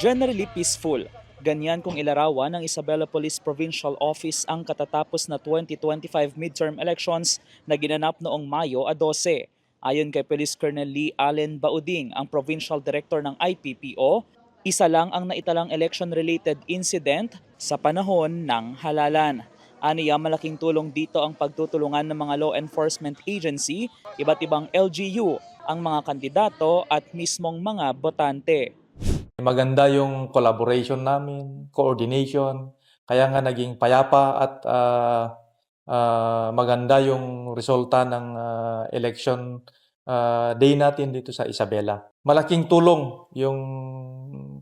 Generally peaceful. Ganyan kung ilarawan ng Isabela Police Provincial Office ang katatapos na 2025 midterm elections na ginanap noong Mayo a 12. Ayon kay Police Colonel Lee Allen Bauding, ang Provincial Director ng IPPO, isa lang ang naitalang election-related incident sa panahon ng halalan. Aniya malaking tulong dito ang pagtutulungan ng mga law enforcement agency, iba't ibang LGU, ang mga kandidato at mismong mga botante. Maganda yung collaboration namin, coordination, kaya nga naging payapa at ah, ah, maganda yung resulta ng ah, election ah, day natin dito sa Isabela. Malaking tulong yung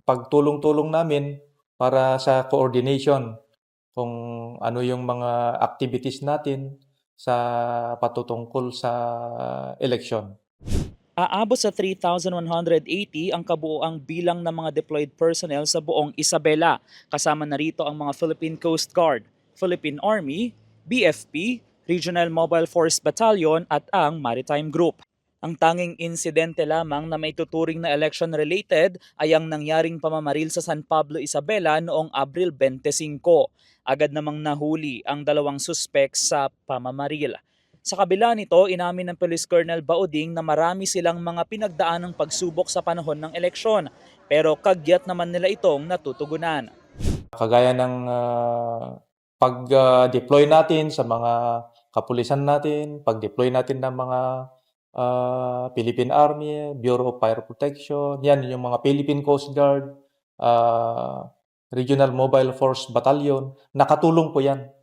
pagtulong-tulong namin para sa coordination kung ano yung mga activities natin sa patutungkol sa election. Aabot sa 3,180 ang kabuoang bilang ng mga deployed personnel sa buong Isabela. Kasama na rito ang mga Philippine Coast Guard, Philippine Army, BFP, Regional Mobile Force Battalion at ang Maritime Group. Ang tanging insidente lamang na may tuturing na election-related ay ang nangyaring pamamaril sa San Pablo, Isabela noong Abril 25. Agad namang nahuli ang dalawang suspek sa pamamaril. Sa kabila nito, inamin ng Police Colonel Bauding na marami silang mga pinagdaan ng pagsubok sa panahon ng eleksyon, pero kagyat naman nila itong natutugunan. Kagaya ng ah, pag-deploy natin sa mga kapulisan natin, pag-deploy natin ng mga ah, Philippine Army, Bureau of Fire Protection, yan yung mga Philippine Coast Guard, ah, Regional Mobile Force Battalion, nakatulong po yan.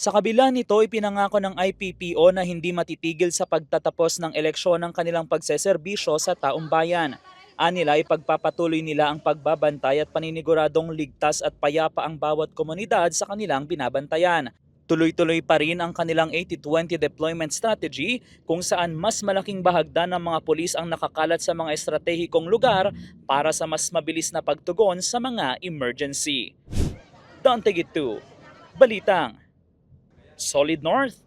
Sa kabila nito, ipinangako ng IPPO na hindi matitigil sa pagtatapos ng eleksyon ng kanilang pagseserbisyo sa taong bayan. Anila ipagpapatuloy nila ang pagbabantay at paniniguradong ligtas at payapa ang bawat komunidad sa kanilang binabantayan. Tuloy-tuloy pa rin ang kanilang 80-20 deployment strategy kung saan mas malaking bahagdan ng mga pulis ang nakakalat sa mga estratehikong lugar para sa mas mabilis na pagtugon sa mga emergency. Dante Gitu, Balitang, Solid North.